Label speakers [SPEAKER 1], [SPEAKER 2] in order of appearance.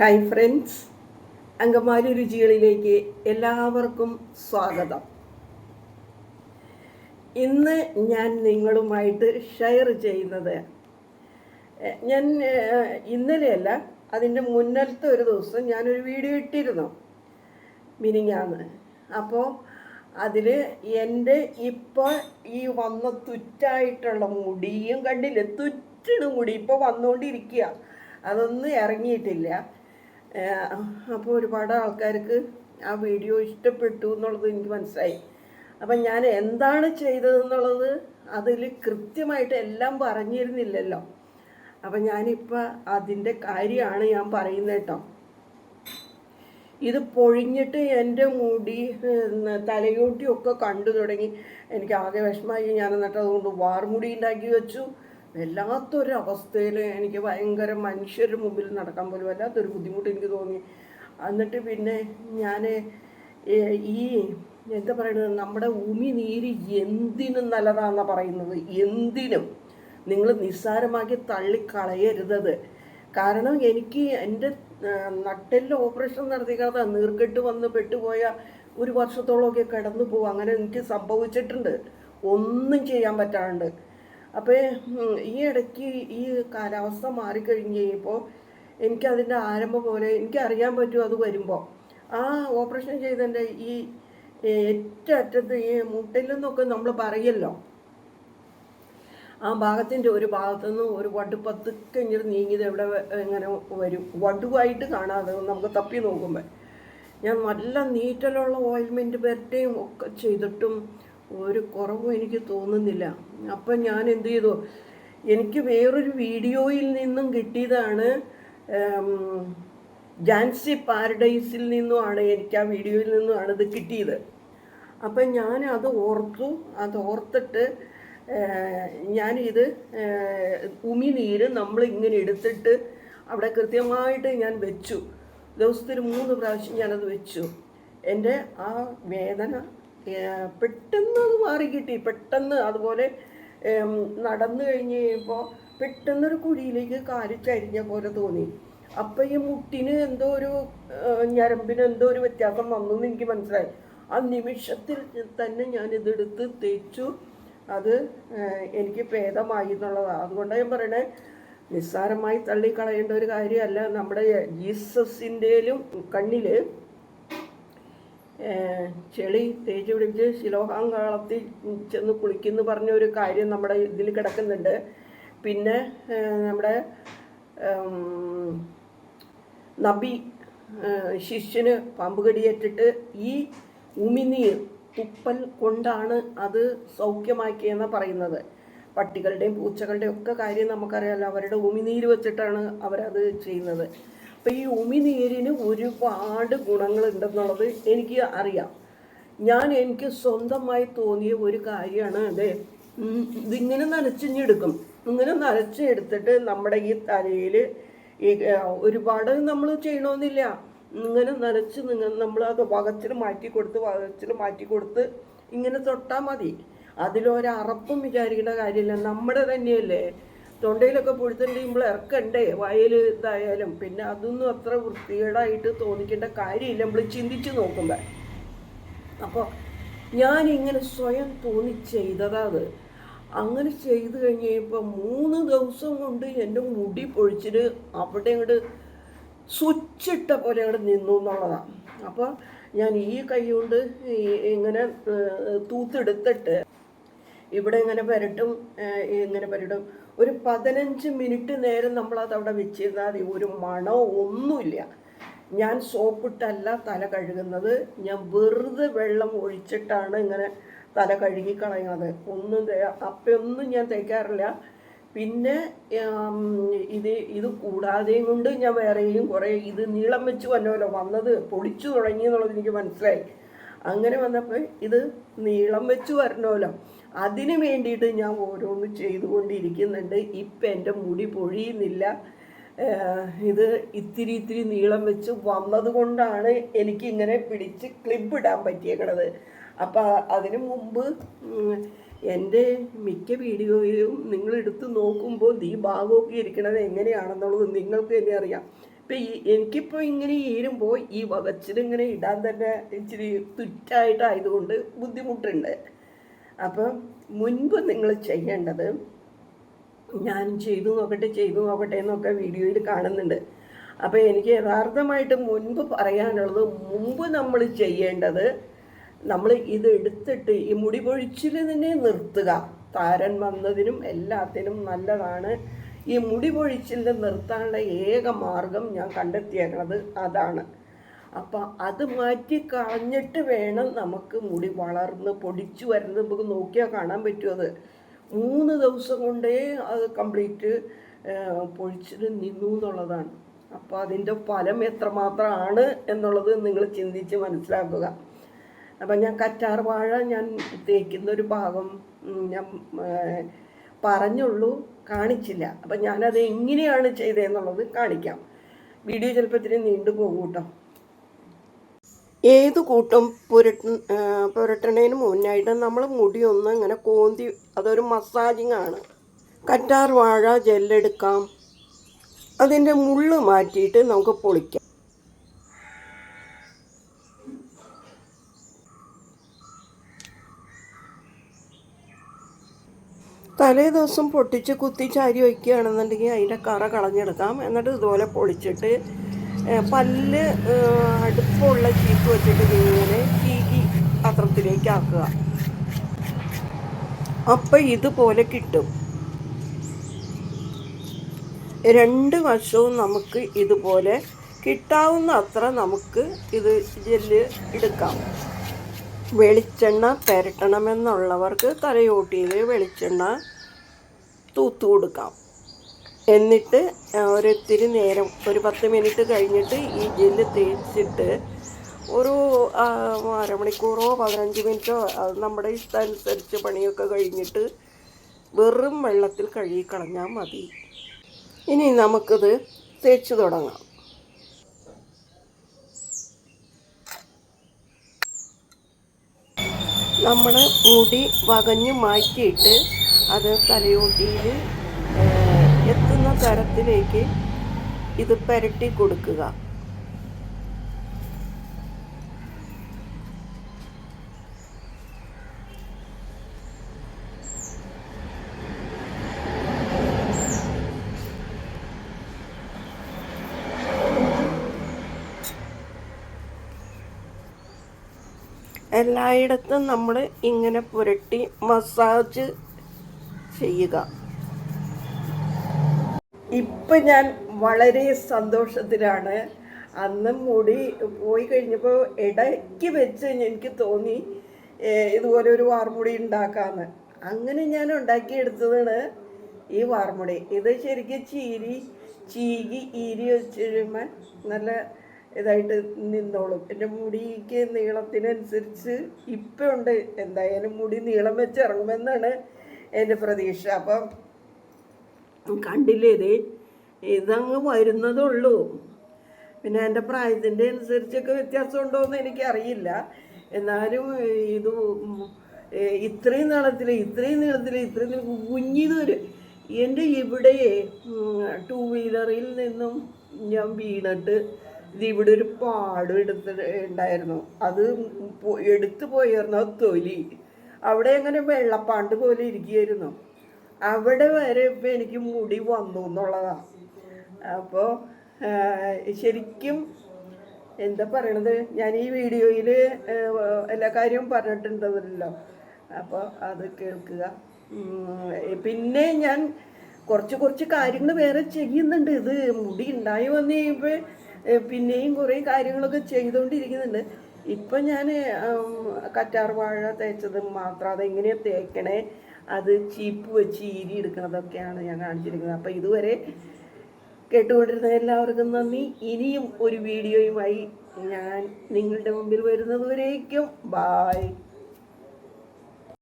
[SPEAKER 1] Hi friends Angamaly രുചികളിലേക്ക് എല്ലാവർക്കും സ്വാഗതം. ഇന്ന് ഞാൻ നിങ്ങളുമായിട്ട് ഷെയർ ചെയ്യുന്നത് ഞാൻ ഇന്നലെയല്ല അതിന്റെ മുന്നലത്തെ ഒരു ദിവസം ഞാനൊരു വീഡിയോ ഇട്ടിരുന്നു. മിനിങ്ങാന്ന് അപ്പോൾ അതിൽ എന്റെ ഇപ്പോൾ ഈ വന്ന തുറ്റായിട്ടുള്ള മുടിയും കണ്ടില്ലേ? തുറ്റണ മുടി ഇപ്പോൾ വന്നുകൊണ്ടിരിക്കുക. അതൊന്നും ഇറങ്ങിയിട്ടില്ല. അപ്പോൾ ഒരുപാട് ആൾക്കാർക്ക് ആ വീഡിയോ ഇഷ്ടപ്പെട്ടു എന്നുള്ളത് എനിക്ക് മനസ്സിലായി. അപ്പം ഞാൻ എന്താണ് ചെയ്തതെന്നുള്ളത് അതിൽ കൃത്യമായിട്ട് എല്ലാം പറഞ്ഞിരുന്നില്ലല്ലോ. അപ്പം ഞാനിപ്പോൾ അതിന്റെ കാര്യമാണ് ഞാൻ പറയുന്നത് കേട്ടോ. ഇത് പൊഴിഞ്ഞിട്ട് എന്റെ മുടി തലയോട്ടിയൊക്കെ കണ്ടു തുടങ്ങി. എനിക്ക് ആകെ വിഷമമായി. ഞാൻ എന്നിട്ട് അതുകൊണ്ട് വാർമുടി ഉണ്ടാക്കി വെച്ചു. വല്ലാത്തൊരു അവസ്ഥയിൽ എനിക്ക് ഭയങ്കര മനുഷ്യരുടെ മുമ്പിൽ നടക്കാൻ പോലും വല്ലാത്തൊരു ബുദ്ധിമുട്ട് എനിക്ക് തോന്നി. എന്നിട്ട് പിന്നെ ഞാൻ ഈ എന്താ പറയുന്നത് നമ്മുടെ ഉമി നീര് എന്തിനും നല്ലതാണെന്നാണ് പറയുന്നത്. എന്തിനും. നിങ്ങൾ നിസ്സാരമാക്കി തള്ളിക്കളയരുതത്. കാരണം എനിക്ക് എന്റെ നട്ടെല്ല് ഓപ്പറേഷൻ നടത്തിക്കാതെ നീർക്കെട്ട് വന്ന് പെട്ടുപോയ ഒരു വർഷത്തോളമൊക്കെ കിടന്നു പോകും അങ്ങനെ എനിക്ക് സംഭവിച്ചിട്ടുണ്ട്. ഒന്നും ചെയ്യാൻ പറ്റാണ്ട്. അപ്പോൾ ഈ ഇടയ്ക്ക് ഈ കാലാവസ്ഥ മാറിക്കഴിഞ്ഞ് കഴിയുമ്പോൾ എനിക്കതിന്റെ ആരംഭം പോലെ എനിക്ക് അറിയാൻ പറ്റും അത് വരുമ്പോൾ ആ ഓപ്പറേഷൻ ചെയ്തതിന്റെ ഈ ഏറ്റവും അറ്റത്ത് ഈ മുട്ടിൽ നിന്നൊക്കെ നമ്മൾ പറയല്ലോ. ആ ഭാഗത്തിന്റെ ഒരു ഭാഗത്തു നിന്ന് ഒരു വട് പതുക്കെ ഇങ്ങനെ നീങ്ങിയത് എവിടെ ഇങ്ങനെ വരും? വടുവായിട്ട് കാണാതെ നമുക്ക് തപ്പി നോക്കുമ്പോൾ ഞാൻ നല്ല നീറ്റലുള്ള ഓയിൽമെന്റ് പുരട്ടുകയും ഒക്കെ ചെയ്തിട്ടും ഒരു കുറവും എനിക്ക് തോന്നുന്നില്ല. അപ്പം ഞാൻ എന്ത് ചെയ്തു? എനിക്ക് വേറൊരു വീഡിയോയിൽ നിന്നും കിട്ടിയതാണ് ജാൻസി പാരഡൈസിൽ നിന്നുമാണ് എനിക്ക് ആ വീഡിയോയിൽ നിന്നുമാണ് ഇത് കിട്ടിയത്. അപ്പം ഞാൻ അത് ഓർത്തു അത് ഓർത്തിട്ട് ഞാനിത് നമ്മൾ ഇങ്ങനെ എടുത്തിട്ട് അവിടെ കൃത്യമായിട്ട് ഞാൻ വെച്ചു. ദിവസത്തിൽ മൂന്ന് പ്രാവശ്യം ഞാനത് വെച്ചു. എന്റെ ആ വേദന പെട്ടെന്ന് അത് മാറി കിട്ടി. പെട്ടെന്ന് അതുപോലെ നടന്നു കഴിഞ്ഞ് കഴിയുമ്പോൾ പെട്ടെന്നൊരു കുഴിയിലേക്ക് കാൽ ചരിഞ്ഞ പോലെ തോന്നി. അപ്പം ഈ മുട്ടിന് എന്തോ ഒരു ഞരമ്പിന് എന്തോ ഒരു വ്യത്യാസം വന്നു എന്ന് എനിക്ക് മനസ്സിലായി. ആ നിമിഷത്തിൽ തന്നെ ഞാൻ ഇതെടുത്ത് തേച്ചു. അത് എനിക്ക് ഭേദമായി എന്നുള്ളതാണ് അതുകൊണ്ടാണ് ഞാൻ പറയണേ നിസ്സാരമായി തള്ളിക്കളയേണ്ട ഒരു കാര്യമല്ല നമ്മുടെ ജീസസിന്റെയിലും കണ്ണിൽ ചെളി തേച്ച് പിടിച്ച് ശിലോഹാങ്കാളത്തിൽ ചെന്ന് കുളിക്കുന്നു പറഞ്ഞ ഒരു കാര്യം നമ്മുടെ ഇതിൽ കിടക്കുന്നുണ്ട്. പിന്നെ നമ്മുടെ നബി ശിഷ്യന് പാമ്പ് കടിയേറ്റിട്ട് ഈ ഉമിനീർ തുപ്പൽ കൊണ്ടാണ് അത് സൗഖ്യമാക്കിയെന്ന് പറയുന്നത്. പട്ടികളുടെയും പൂച്ചകളുടെയും ഒക്കെ കാര്യം നമുക്കറിയാമല്ലോ അവരുടെ ഉമിനീര് വെച്ചിട്ടാണ് അവരത് ചെയ്യുന്നത്. അപ്പം ഈ ഉമിനീരിന് ഒരുപാട് ഗുണങ്ങളുണ്ടെന്നുള്ളത് എനിക്ക് അറിയാം. ഞാൻ എനിക്ക് സ്വന്തമായി തോന്നിയ ഒരു കാര്യമാണ് അതെ. ഇതിങ്ങനെ നനച്ചിഞ്ഞെടുക്കും. ഇങ്ങനെ നനച്ചെടുത്തിട്ട് നമ്മുടെ ഈ തലയിൽ ഈ ഒരുപാട് നമ്മൾ ചെയ്യണമെന്നില്ല ഇങ്ങനെ നനച്ച് നിങ്ങൾ നമ്മൾ അത് വകച്ചിൽ മാറ്റി കൊടുത്ത് വകച്ചിൽ മാറ്റി കൊടുത്ത് ഇങ്ങനെ തൊട്ടാൽ മതി. അതിലൊരറപ്പും വിചാരിക്കേണ്ട കാര്യമില്ല. നമ്മുടെ തന്നെയല്ലേ. തൊണ്ടയിലൊക്കെ പൊഴുത്തുണ്ടെങ്കിൽ ഇറക്കണ്ടേ? വയൽ ഇതായാലും. പിന്നെ അതൊന്നും അത്ര വൃത്തികേടായിട്ട് തോന്നിക്കേണ്ട കാര്യമില്ല. നമ്മൾ ചിന്തിച്ച് നോക്കുമ്പോൾ അപ്പോൾ ഞാനിങ്ങനെ സ്വയം തോന്നി ചെയ്തതാ അത്. അങ്ങനെ ചെയ്ത് കഴിഞ്ഞ് കഴിയുമ്പോൾ മൂന്ന് ദിവസം കൊണ്ട് എന്റെ മുടി പൊഴിച്ചിട്ട് അവിടെ അങ്ങോട്ട് സ്വിച്ചിട്ട പോലെ അങ്ങോട്ട് നിന്നു എന്നുള്ളതാണ് അപ്പോൾ ഞാൻ ഈ കൈ കൊണ്ട് ഇങ്ങനെ തൂത്തെടുത്തിട്ട് ഇവിടെ ഇങ്ങനെ പുരട്ടും ഇങ്ങനെ പുരട്ടും ഒരു പതിനഞ്ച് മിനിറ്റ് നേരം നമ്മളത് അവിടെ വെച്ചിരുന്നാൽ മതി ഒരു മണോ ഒന്നുമില്ല. ഞാൻ സോപ്പിട്ടല്ല തല കഴുകുന്നത്. ഞാൻ വെറുതെ വെള്ളം ഒഴിച്ചിട്ടാണ് ഇങ്ങനെ തല കഴുകി കളയുന്നത്. ഒന്നും അപ്പയൊന്നും ഞാൻ തേക്കാറില്ല. പിന്നെ ഇത് ഇത് കൂടാതെയും കൊണ്ട് ഞാൻ വേറെയും കുറേ ഇത് നീളം വെച്ച് വന്നല്ലോ. വന്നത് പൊളിച്ചു തുടങ്ങി എന്നുള്ളത് എനിക്ക് മനസ്സിലായി. അങ്ങനെ വന്നപ്പോൾ ഇത് നീളം വെച്ച് വരണമല്ലോ. അതിന് വേണ്ടിയിട്ട് ഞാൻ ഓരോന്ന് ചെയ്തുകൊണ്ടിരിക്കുന്നുണ്ട്. ഇപ്പം എന്റെ മുടി പൊഴിയുന്നില്ല. ഇത് ഇത്തിരി ഇത്തിരി നീളം വെച്ച് വന്നത് കൊണ്ടാണ് എനിക്ക് ഇങ്ങനെ പിടിച്ച് ക്ലിപ്പ് ഇടാൻ പറ്റിയേക്കണത്. അപ്പം അതിനു മുമ്പ് എന്റെ മിക്ക വീഡിയോയിലും നിങ്ങൾ എടുത്ത് നോക്കുമ്പോൾ ഈ ഭാഗമൊക്കെ ഇരിക്കണത് എങ്ങനെയാണെന്നുള്ളത് നിങ്ങൾക്ക് തന്നെ അറിയാം. ഇപ്പം ഈ എനിക്കിപ്പോൾ ഇങ്ങനെ ഈരുമ്പോൾ ഈ വകച്ചിലിങ്ങനെ ഇടാൻ തന്നെ ഇച്ചിരി തുറ്റായിട്ടായതുകൊണ്ട് ബുദ്ധിമുട്ടുണ്ട്. അപ്പം മുൻപ് നിങ്ങൾ ചെയ്യേണ്ടത് ഞാൻ ചെയ്തു നോക്കട്ടെ ചെയ്തു നോക്കട്ടെ എന്നൊക്കെ വീഡിയോയിൽ കാണുന്നുണ്ട്. അപ്പോൾ എനിക്ക് യഥാർത്ഥമായിട്ട് മുൻപ് പറയാനുള്ളത് മുമ്പ് നമ്മൾ ചെയ്യേണ്ടത് നമ്മൾ ഇത് എടുത്തിട്ട് ഈ മുടി പൊഴിച്ചിൽ തന്നെ നിർത്തുക. താരൻ വന്നതിനും എല്ലാത്തിനും നല്ലതാണ്. ഈ മുടി പൊഴിച്ചിൽ നിർത്താനുള്ള ഏക മാർഗം ഞാൻ കണ്ടെത്തിയേക്കുന്നത് അതാണ്. അപ്പം അത് മാറ്റി കളഞ്ഞിട്ട് വേണം നമുക്ക് മുടി വളർന്ന് പൊടിച്ചു വരുന്നത് നമുക്ക് നോക്കിയാൽ കാണാൻ പറ്റും അത്. മൂന്ന് ദിവസം കൊണ്ടേ അത് കംപ്ലീറ്റ് പൊഴിച്ചിട്ട് നിന്നു എന്നുള്ളതാണ്. അപ്പോൾ അതിന്റെ ഫലം എത്രമാത്രമാണ് എന്നുള്ളത് നിങ്ങൾ ചിന്തിച്ച് മനസ്സിലാക്കുക. അപ്പം ഞാൻ കറ്റാർ വാഴ ഞാൻ തേക്കുന്ന ഒരു ഭാഗം ഞാൻ പറഞ്ഞുള്ളൂ കാണിച്ചില്ല. അപ്പം ഞാനത് എങ്ങനെയാണ് ചെയ്തതെന്നുള്ളത് കാണിക്കാം. വീഡിയോ ചിലപ്പോൾ ഇത്തിരി നീണ്ടു പോകും കേട്ടോ. ഏത് കൂട്ടം പുരട്ട പുരട്ടണേന് മുന്നായിട്ട് നമ്മൾ മുടി ഒന്ന് ഇങ്ങനെ കോന്തി അതൊരു മസാജിങ് ആണ് കറ്റാർ വാഴ ജെല്ലെടുക്കാം. അതിന്റെ മുള്ള് മാറ്റിയിട്ട് നമുക്ക് പൊളിക്കാം. തലേ ദിവസം പൊട്ടിച്ച് കുത്തി ചാരി വയ്ക്കുകയാണെന്നുണ്ടെങ്കിൽ അതിന്റെ കറ കളഞ്ഞെടുക്കാം. എന്നിട്ട് ഇതുപോലെ പൊളിച്ചിട്ട് പല്ല് അടുപ്പമുള്ള ചീപ്പ് വെച്ചിട്ട് ഇങ്ങനെ ചീകി പാത്രത്തിലേക്ക് ആക്കുക. അപ്പം ഇതുപോലെ കിട്ടും. രണ്ട് വശവും നമുക്ക് ഇതുപോലെ കിട്ടാവുന്ന അത്ര നമുക്ക് ഇത് ജെല്ല് എടുക്കാം. വെളിച്ചെണ്ണ പുരട്ടണമെന്നുള്ളവർക്ക് തലയോട്ടിയിൽ വെളിച്ചെണ്ണ തൂത്തു കൊടുക്കാം. എന്നിട്ട് ഒരിത്തിരി നേരം ഒരു പത്ത് മിനിറ്റ് കഴിഞ്ഞിട്ട് ഈ ജെല്ല് തേച്ചിട്ട് ഒരു അരമണിക്കൂറോ പതിനഞ്ച് മിനിറ്റോ നമ്മുടെ ഇഷ്ടമനുസരിച്ച് പണിയൊക്കെ കഴിഞ്ഞിട്ട് വെറും വെള്ളത്തിൽ കഴുകി കളഞ്ഞാൽ മതി. ഇനി നമുക്കിത് തേച്ച് തുടങ്ങാം. നമ്മുടെ മുടി വകഞ്ഞ് മാറ്റിയിട്ട് അത് തലയോട്ടിയിൽ തരത്തിലേക്ക് ഇത് പുരട്ടി കൊടുക്കുക. എല്ലായിടത്തും നമ്മൾ ഇങ്ങനെ പുരട്ടി മസാജ് ചെയ്യുക. ഇപ്പം ഞാൻ വളരെ സന്തോഷത്തിലാണ്. അന്നും കൂടി പോയി കഴിഞ്ഞപ്പോൾ ഇടയ്ക്ക് വെച്ച് എനിക്ക് തോന്നി ഇതുപോലെ ഒരു വാർമുടി ഉണ്ടാക്കാമെന്ന് അങ്ങനെ ഞാൻ ഉണ്ടാക്കിയെടുത്തതാണ് ഈ വാർമുടി. ഇത് ശരിക്കും ചീരി ചീകി ഈരി വെച്ച് നല്ല ഇതായിട്ട് നിന്നോളും. എന്റെ മുടിക്ക് നീളത്തിനനുസരിച്ച് ഇപ്പം ഉണ്ട് എന്തായാലും മുടി നീളം വെച്ച് ഇറങ്ങുമെന്നാണ് എന്റെ പ്രതീക്ഷ. അപ്പം കണ്ടില്ലേ ഇത്. ഇതങ്ങ് വരുന്നതുള്ളൂ. പിന്നെ എന്റെ പ്രായത്തിന്റെ അനുസരിച്ചൊക്കെ വ്യത്യാസം എന്ന് എനിക്കറിയില്ല. എന്നാലും ഇത് ഇത്രയും നീളത്തിൽ ഇത്രയും നീളത്തിൽ ഇത്രയും കുഞ്ഞിതൊരു എന്റെ ഇവിടെ ടൂ വീലറിൽ നിന്നും ഞാൻ വീണിട്ട് ഇത് ഇവിടെ ഒരു പാട് എടുത്ത് ഉണ്ടായിരുന്നു. അത് എടുത്തു പോയിരുന്ന തൊലി. അവിടെ അങ്ങനെ വെള്ളപ്പാണ്ട് പോലെ ഇരിക്കുകയായിരുന്നു. അവിടെ വരെ ഇപ്പം എനിക്ക് മുടി വന്നു എന്നുള്ളതാണ് അപ്പോൾ ശരിക്കും എന്താ പറയണത്? ഞാൻ ഈ വീഡിയോയിൽ എല്ലാ കാര്യവും പറഞ്ഞിട്ടുണ്ടല്ലോ അപ്പോൾ അത് കേൾക്കുക. പിന്നെ ഞാൻ കുറച്ച് കുറച്ച് കാര്യങ്ങൾ വേറെ ചെയ്യുന്നുണ്ട്. ഇത് മുടി ഉണ്ടായി വന്നു കഴിയുമ്പോൾ പിന്നെയും കുറേ കാര്യങ്ങളൊക്കെ ചെയ്തുകൊണ്ടിരിക്കുന്നുണ്ട് ഇപ്പം ഞാൻ കറ്റാർ വാഴ തേച്ചത് മാത്രം. അതെങ്ങനെയാണ് തേക്കണേ? അത് ചീപ്പ് വെച്ച് ഈരി എടുക്കുന്നതൊക്കെയാണ് ഞാൻ കാണിച്ചിരിക്കുന്നത്. അപ്പം ഇതുവരെ കേട്ടുകൊണ്ടിരുന്ന എല്ലാവർക്കും നന്ദി. ഇനിയും ഒരു വീഡിയോയുമായി ഞാൻ നിങ്ങളുടെ മുമ്പിൽ വരുന്നതുവരേക്കും. ബായ്